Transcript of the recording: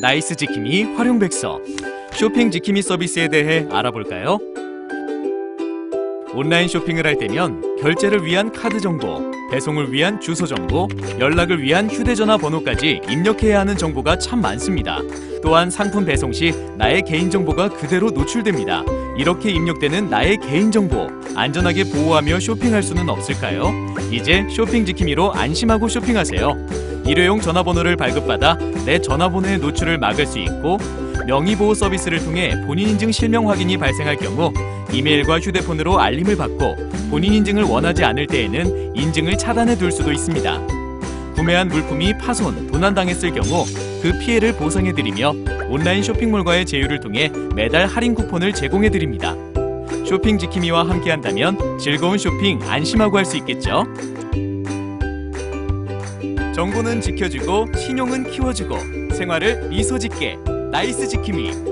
나이스 지킴이 활용백서 쇼핑 지킴이 서비스에 대해 알아볼까요? 온라인 쇼핑을 할 때면 결제를 위한 카드 정보, 배송을 위한 주소 정보, 연락을 위한 휴대전화 번호까지 입력해야 하는 정보가 참 많습니다. 또한 상품 배송 시 나의 개인정보가 그대로 노출됩니다. 이렇게 입력되는 나의 개인정보 안전하게 보호하며 쇼핑할 수는 없을까요? 이제 쇼핑 지킴이로 안심하고 쇼핑하세요. 일회용 전화번호를 발급받아 내 전화번호의 노출을 막을 수 있고 명의보호 서비스를 통해 본인 인증 실명 확인이 발생할 경우 이메일과 휴대폰으로 알림을 받고 본인 인증을 원하지 않을 때에는 인증을 차단해 둘 수도 있습니다. 구매한 물품이 파손, 도난당했을 경우 그 피해를 보상해 드리며 온라인 쇼핑몰과의 제휴를 통해 매달 할인 쿠폰을 제공해 드립니다. 쇼핑 지킴이와 함께한다면 즐거운 쇼핑 안심하고 할 수 있겠죠? 정보는 지켜주고 신용은 키워주고 생활을 미소 짓게 나이스 지킴이